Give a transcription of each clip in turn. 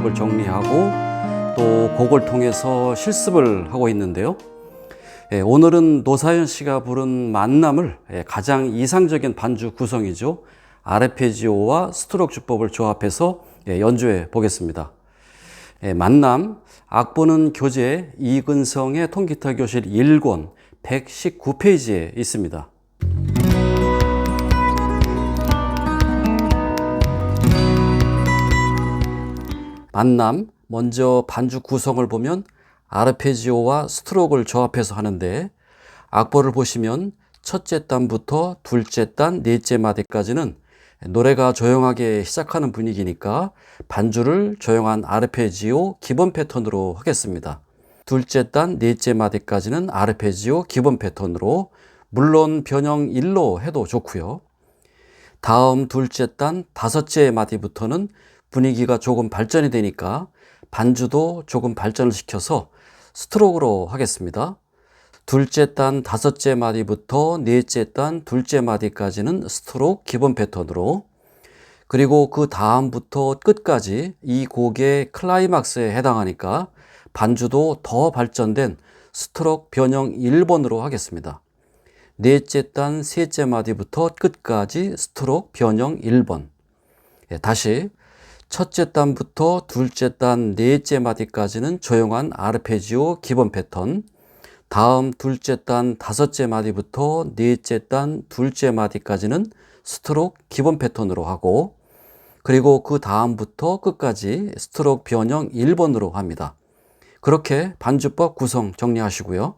수법을 정리하고 또 곡을 통해서 실습을 하고 있는데요. 예, 오늘은 노사연 씨가 부른 만남을 예, 가장 이상적인 반주 구성이죠. 아르페지오와 스트로크 주법을 조합해서 예, 연주해 보겠습니다. 예, 만남 악보는 교재 이근성의 통기타 교실 1권 119페이지에 있습니다. 만남 먼저 반주 구성을 보면 아르페지오와 스트로크를 조합해서 하는데 악보를 보시면 첫째 단부터 둘째 단, 넷째 마디까지는 노래가 조용하게 시작하는 분위기니까 반주를 조용한 아르페지오 기본 패턴으로 하겠습니다. 둘째 단, 넷째 마디까지는 아르페지오 기본 패턴으로 물론 변형 1로 해도 좋고요. 다음 둘째 단, 다섯째 마디부터는 분위기가 조금 발전이 되니까 반주도 조금 발전을 시켜서 스트로크로 하겠습니다. 둘째 단 다섯째 마디부터 넷째 단 둘째 마디까지는 스트로크 기본 패턴으로 그리고 그 다음부터 끝까지 이 곡의 클라이막스에 해당하니까 반주도 더 발전된 스트로크 변형 1번으로 하겠습니다. 넷째 단 셋째 마디부터 끝까지 스트로크 변형 1번. 예, 다시 첫째 단부터 둘째 단 넷째 마디까지는 조용한 아르페지오 기본 패턴. 다음 둘째 단 다섯째 마디부터 넷째 단 둘째 마디까지는 스트로크 기본 패턴으로 하고 그리고 그 다음부터 끝까지 스트로크 변형 1번으로 합니다. 그렇게 반주법 구성 정리하시고요.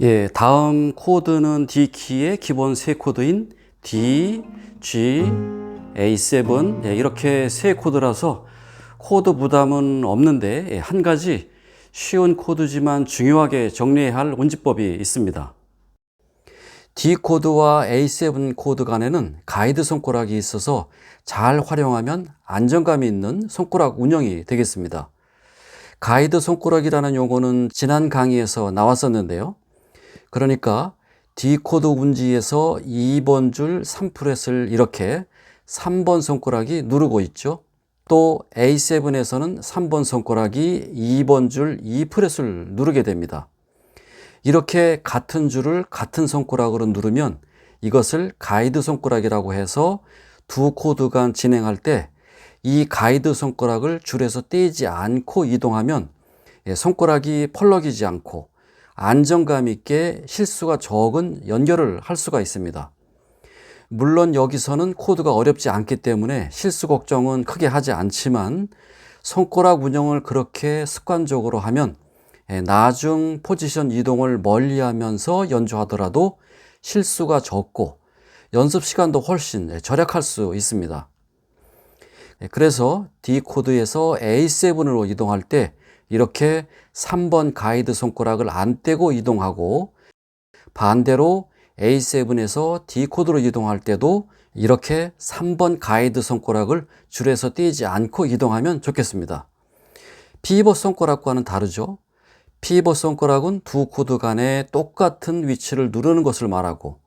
예, 다음 코드는 D키의 기본 세 코드인 D, G, A7 예, 이렇게 세 코드라서 코드 부담은 없는데 예, 한 가지 쉬운 코드지만 중요하게 정리해야 할 운지법이 있습니다. D 코드와 A7 코드 간에는 가이드 손가락이 있어서 잘 활용하면 안정감이 있는 손가락 운영이 되겠습니다. 가이드 손가락이라는 용어는 지난 강의에서 나왔었는데요. 그러니까 D 코드 운지에서 2번 줄 3프렛을 이렇게 3번 손가락이 누르고 있죠. 또 A7에서는 3번 손가락이 2번 줄 2프렛을 누르게 됩니다. 이렇게 같은 줄을 같은 손가락으로 누르면 이것을 가이드 손가락이라고 해서 두 코드 간 진행할 때 이 가이드 손가락을 줄에서 떼지 않고 이동하면 예, 손가락이 펄럭이지 않고 안정감 있게 실수가 적은 연결을 할 수가 있습니다. 물론 여기서는 코드가 어렵지 않기 때문에 실수 걱정은 크게 하지 않지만 손가락 운영을 그렇게 습관적으로 하면 예, 나중 포지션 이동을 멀리 하면서 연주하더라도 실수가 적고 연습 시간도 훨씬 절약할 수 있습니다. 예, 그래서 D 코드에서 A7으로 이동할 때 이렇게 3번 가이드 손가락을 안 떼고 이동하고 반대로 A7에서 D 코드로 이동할 때도 이렇게 3번 가이드 손가락을 줄에서 떼지 않고 이동하면 좋겠습니다. 피벗 손가락과는 다르죠. 피벗 손가락은 두 코드 간에 똑같은 위치를 누르는 것을 말하고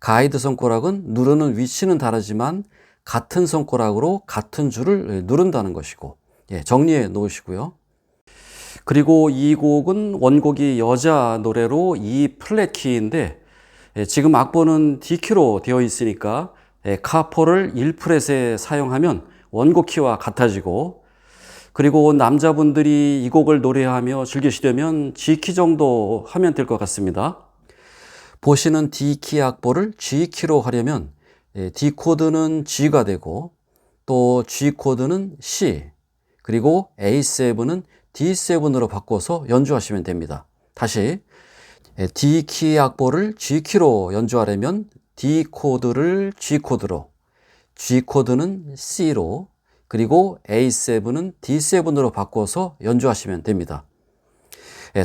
가이드 손가락은 누르는 위치는 다르지만 같은 손가락으로 같은 줄을 누른다는 것이고 예, 정리해 놓으시고요. 그리고 이 곡은 원곡이 여자 노래로 이 플랫 키인데 예, 지금 악보는 D키로 되어 있으니까 예, 카포를 1프렛에 사용하면 원곡 키와 같아지고 그리고 남자분들이 이 곡을 노래하며 즐기시려면 G키 정도 하면 될 것 같습니다. 보시는 D키 악보를 G키로 하려면 예, D 코드는 G가 되고 또 G 코드는 C 그리고 A7은 D7으로 바꿔서 연주하시면 됩니다. 다시 D 키 악보를 G 키로 연주하려면 D 코드를 G 코드로 G 코드는 C로 그리고 A7은 D7으로 바꿔서 연주하시면 됩니다.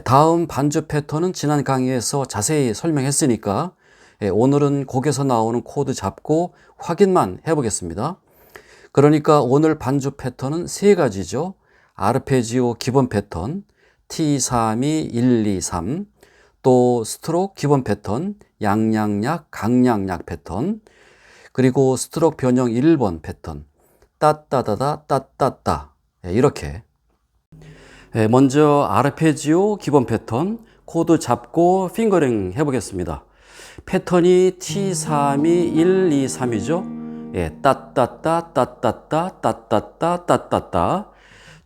다음 반주 패턴은 지난 강의에서 자세히 설명했으니까 예, 오늘은 곡에서 나오는 코드 잡고 확인만 해보겠습니다. 그러니까 오늘 반주 패턴은 세 가지죠. 아르페지오 기본 패턴, T3이 1, 2, 3, 또 스트로크 기본 패턴, 양양약, 강양약 패턴, 그리고 스트로크 변형 1번 패턴, 따따다다, 따따따. 예, 이렇게. 예, 먼저 아르페지오 기본 패턴, 코드 잡고 핑거링 해보겠습니다. 패턴이 T3이 1, 2, 3이죠. 예, 따따따, 따따따, 따따따, 따따따.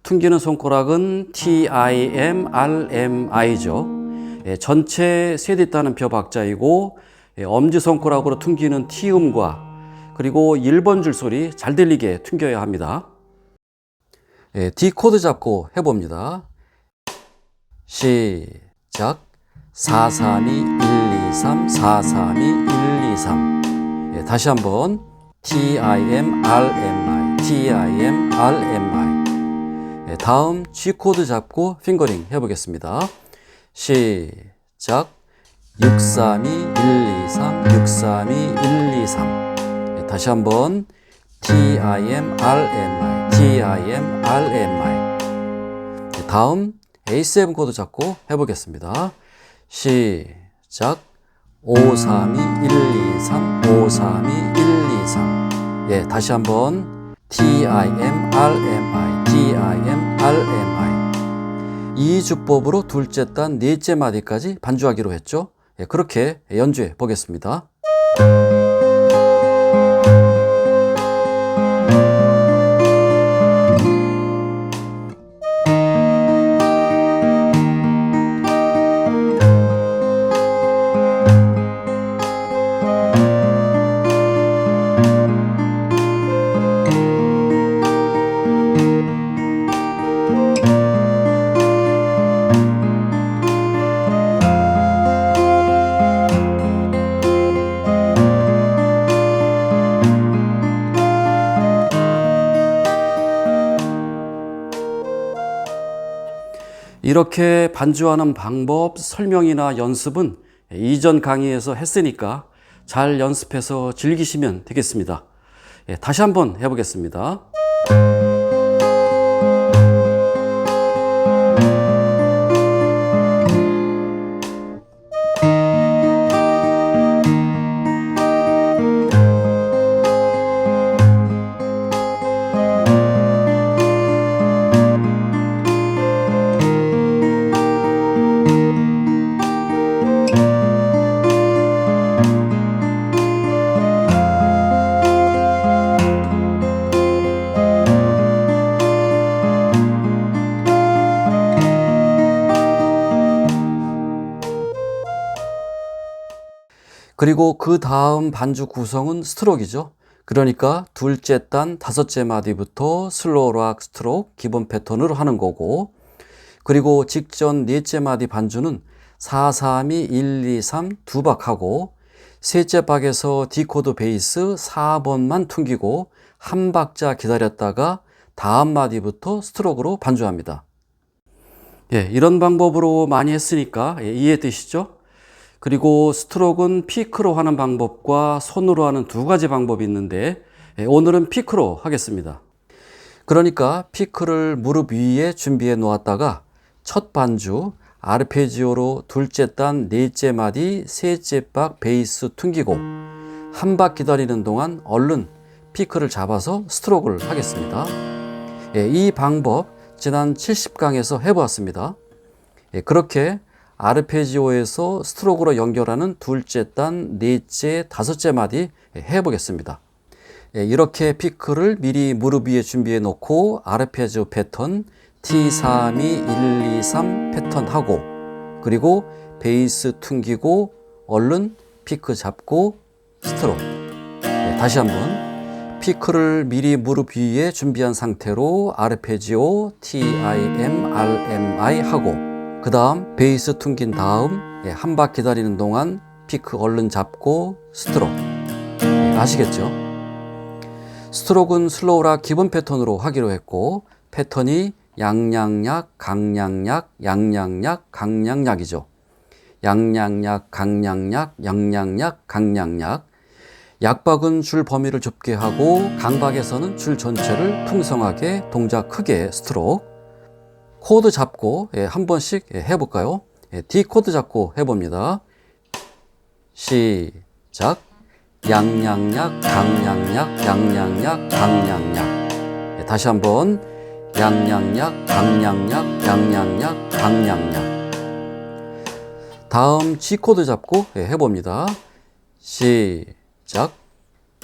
퉁기는 손가락은 T, I, M, R, M, I죠. 예, 전체 세디 따는 벼 박자이고, 예, 엄지손가락으로 퉁기는 T음과 그리고 1번 줄 소리 잘 들리게 퉁겨야 합니다. 예, D 코드 잡고 해봅니다. 시작. 4, 3, 2, 1, 2, 3, 4, 3, 2, 1, 2, 3. 예, 다시 한번. T, I, M, R, M, I. T, I, M, R, M, I. 예, 다음 G 코드 잡고 핑거링 해보겠습니다. 시작. 6, 3, 2, 1, 2, 3, 6, 3, 2, 1, 2, 3. 예, 다시 한번. T, I, M, R, M, I. T, I, M, R, M, I. 예, 다음 A7 코드 잡고 해보겠습니다. 시작. 5, 3, 2, 1, 2, 3, 5, 3, 2, 1, 2, 3. 예, 다시 한번. T, I, 이 주법으로 둘째 단 넷째 마디까지 반주하기로 했죠. 예, 그렇게 연주해 보겠습니다. 이렇게 반주하는 방법, 설명이나 연습은 이전 강의에서 했으니까 잘 연습해서 즐기시면 되겠습니다. 예, 다시 한번 해보겠습니다. 그리고 그 다음 반주 구성은 스트로크이죠. 그러니까 둘째 단 다섯째 마디부터 슬로우 락 스트로크 기본 패턴으로 하는 거고 그리고 직전 넷째 마디 반주는 4, 3, 2, 1, 2, 3 두 박하고 셋째 박에서 D 코드 베이스 4번만 퉁기고 한 박자 기다렸다가 다음 마디부터 스트로크로 반주합니다. 예, 이런 방법으로 많이 했으니까 예, 이해되시죠? 그리고 스트로크는 피크로 하는 방법과 손으로 하는 두 가지 방법이 있는데 예, 오늘은 피크로 하겠습니다. 그러니까 피크를 무릎 위에 준비해 놓았다가 첫 반주 아르페지오로 둘째 단 넷째 마디 셋째 박 베이스 퉁기고 한 박 기다리는 동안 얼른 피크를 잡아서 스트로크를 하겠습니다. 예, 이 방법 지난 70강에서 해보았습니다. 예, 그렇게 아르페지오에서 스트로크로 연결하는 둘째 단, 넷째, 다섯째 마디 해보겠습니다. 예, 이렇게 피크를 미리 무릎 위에 준비해 놓고 아르페지오 패턴 T3, 2, 1, 2, 3 패턴 하고 그리고 베이스 퉁기고 얼른 피크 잡고 스트로크 예, 다시 한번 피크를 미리 무릎 위에 준비한 상태로 아르페지오 T, I, M, R, M, I 하고 그 다음 베이스 퉁긴 다음 예, 한 박 기다리는 동안 피크 얼른 잡고 스트로크 예, 아시겠죠? 스트로크는 슬로우라 기본 패턴으로 하기로 했고 패턴이 양양약, 강양약, 양양약, 강양약이죠. 양양약, 강양약, 양양약, 강양약 약박은 줄 범위를 좁게 하고 강박에서는 줄 전체를 풍성하게 동작 크게 스트로크 코드 잡고 예, 한 번씩 예, 해볼까요? 예, D 코드 잡고 해봅니다. 시작. 양양약, 강양약, 양양약, 강양약. 예, 다시 한번 양양약, 강양약, 양양약, 강양약. 다음 G 코드 잡고 예, 해봅니다. 시작.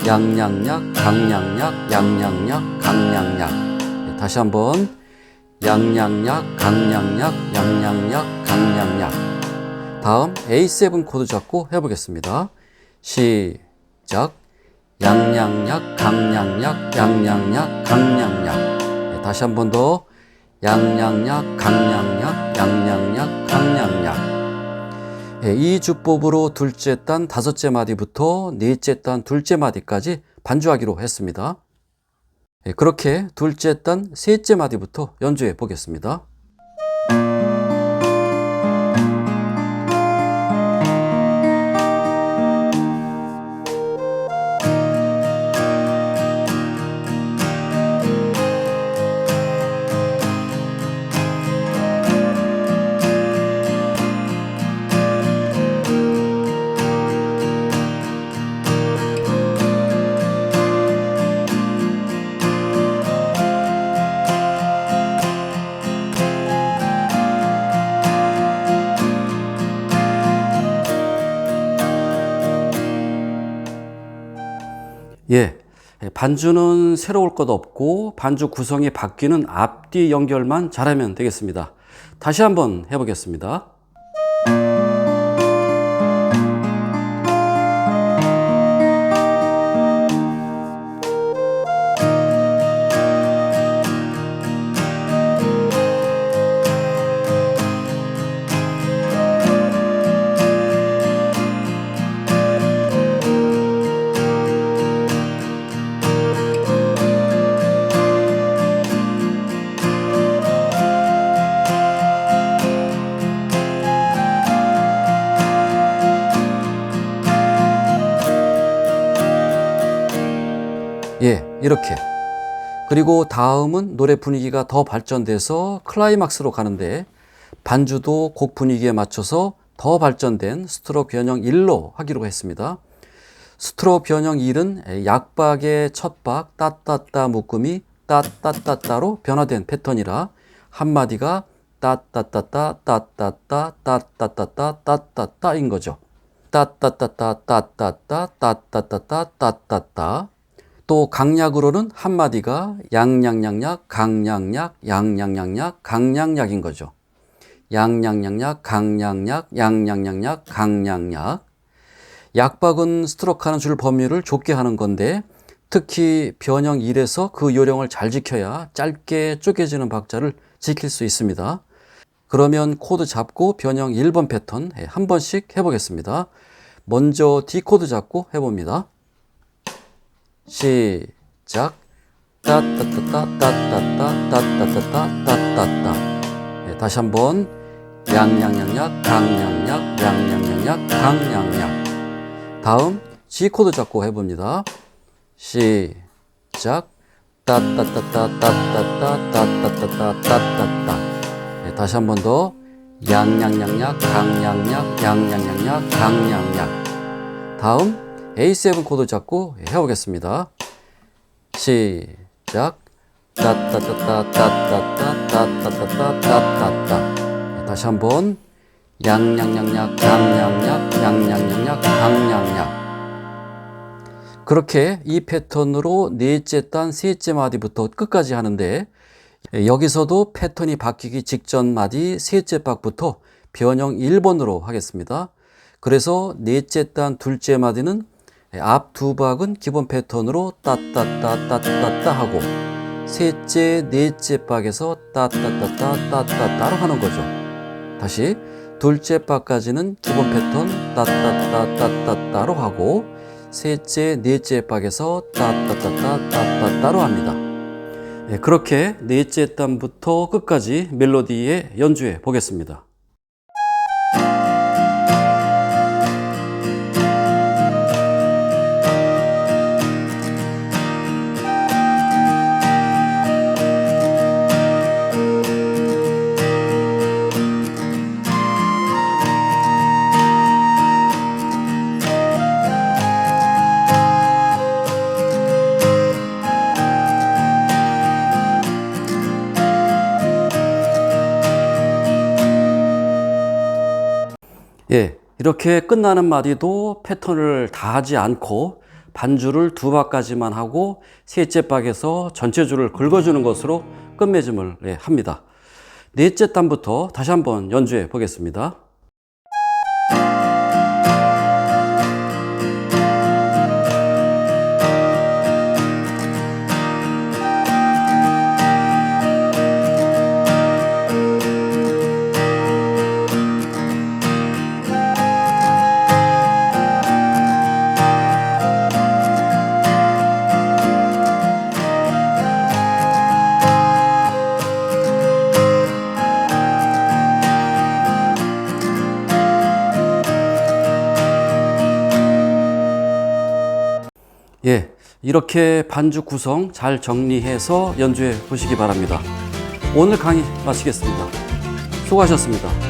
양양약, 강양약, 양양약, 강양약. 예, 다시 한번 양양약, 강양약, 양양약, 강양약. 다음 A7 코드 잡고 해보겠습니다. 시작. 양양약, 강양약, 양양약, 강양약. 네, 다시 한 번 더. 양양약, 강양약, 양양약, 강양약. 예, 이 주법으로 둘째 단 다섯째 마디부터 넷째 단 둘째 마디까지 반주하기로 했습니다. 예, 그렇게 둘째 단 셋째 마디부터 연주해 보겠습니다. 반주는 새로울 것 없고 반주 구성이 바뀌는 앞뒤 연결만 잘하면 되겠습니다. 다시 한번 해보겠습니다. 이렇게. 그리고 다음은 노래 분위기가 더 발전돼서 클라이막스로 가는데 반주도 곡 분위기에 맞춰서 더 발전된 스트로 변형 1로 하기로 했습니다. 스트로 변형 1은 약박의 첫박 따따따 묶음이 따따따따로 변화된 패턴이라 한마디가 따따따따 따따따 따따따따 따따따인 거죠. 따따따따 따따따 따따따따 따따따 또 강약으로는 한마디가 양양양약, 강양약, 양양양약, 강양약인 거죠. 양양양약, 강양약, 양양양약, 강양약. 약박은 스트로크하는 줄 범위를 좁게 하는 건데 특히 변형 1에서 그 요령을 잘 지켜야 짧게 쪼개지는 박자를 지킬 수 있습니다. 그러면 코드 잡고 변형 1번 패턴 한 번씩 해보겠습니다. 먼저 D 코드 잡고 해봅니다. 시작 따따따따 따따따 따따따따 따따따 네, 다시 한번 양양양약 강양약 양양양약 강양약 다음 G 코드 잡고 해봅니다 시작 따따따따 따따따 따따따따 따따따 네, 다시 한 번 더 양양양약 강양약 양양양약 강양약 다음 A7 코드 잡고 해보겠습니다. 시작. 따따따따 따따따 따따따따 따따따 다시 한번 양양양약 강양약 양양양약 강양약 그렇게 이 패턴으로 넷째 단 셋째 마디부터 끝까지 하는데 여기서도 패턴이 바뀌기 직전 마디 셋째 박부터 변형 1번으로 하겠습니다. 그래서 넷째 단 둘째 마디는 앞 두 박은 기본 패턴으로 따따따 따따따 하고 셋째, 넷째 박에서 따따따따 따따따로 하는 거죠. 다시 둘째 박까지는 기본 패턴 따따따 따따따로 하고 셋째, 넷째 박에서 따따따따 따따따로 합니다. 예, 그렇게 넷째 단부터 끝까지 멜로디에 연주해 보겠습니다. 예, 이렇게 끝나는 마디도 패턴을 다 하지 않고 반주를 두 박까지만 하고 셋째 박에서 전체 줄을 긁어주는 것으로 끝맺음을 예, 합니다. 넷째 단부터 다시 한번 연주해 보겠습니다. 이렇게 반주 구성 잘 정리해서 연주해 보시기 바랍니다. 오늘 강의 마치겠습니다. 수고하셨습니다.